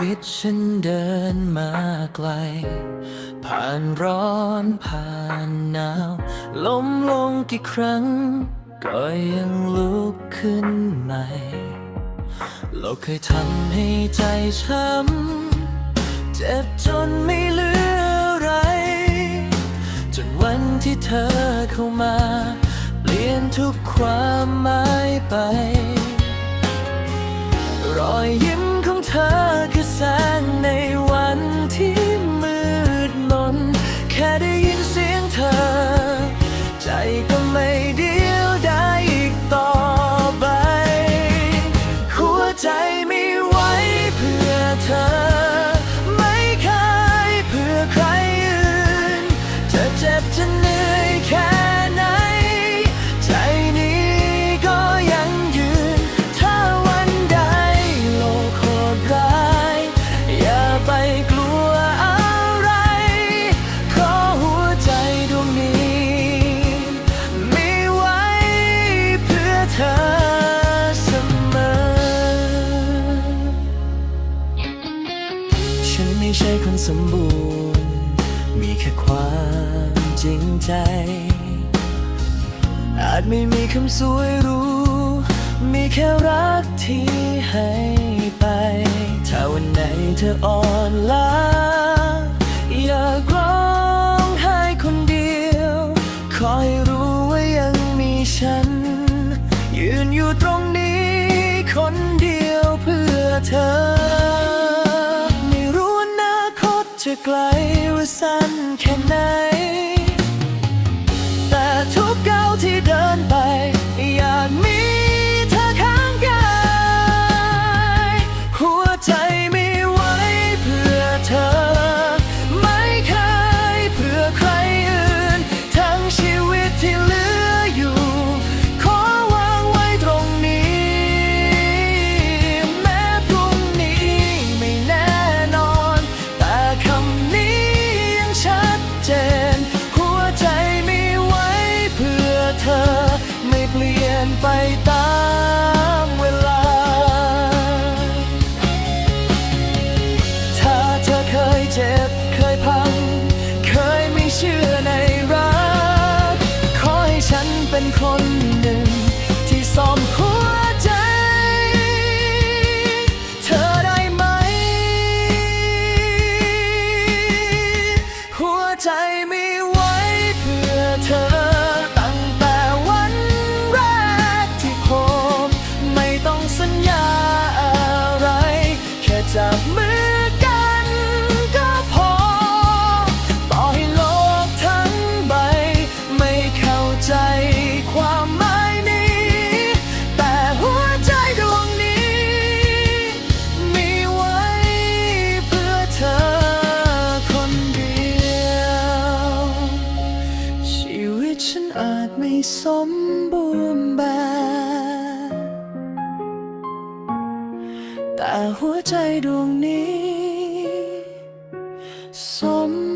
วิตฉันเดินมาไกล ผ่านร้อนผ่านหนาวล้มลงกี่ครั้ง ก็ยังลุกขึ้นใหม่ โลกเคยทำให้ใจช้ำ เจ็บจนไม่เหลืออะไร จนวันที่เธอเข้ามา เปลี่ยนทุกความหมายไป รอยยิ้ม ไม่ใช่คนสมบูรณ์ มีแค่ความจริงใจ อาจไม่มีคำสวยรู้ มีแค่รักที่ให้ไป ถ้าวันไหนเธออ่อนล้า อยากร้องไห้คนเดียวขอให้รู้ว่ายังมีฉัน ยืนอยู่ตรงนี้คนเดียวเพื่อเธอ ไกล นไปตามเวลา ถ้าเธอเคยเจ็บเคยพัง เคยไม่เชื่อในรัก ขอให้ฉันเป็นคนหนึ่ง สมบูรณ์แบบแต่หัวใจดวงนี้ สม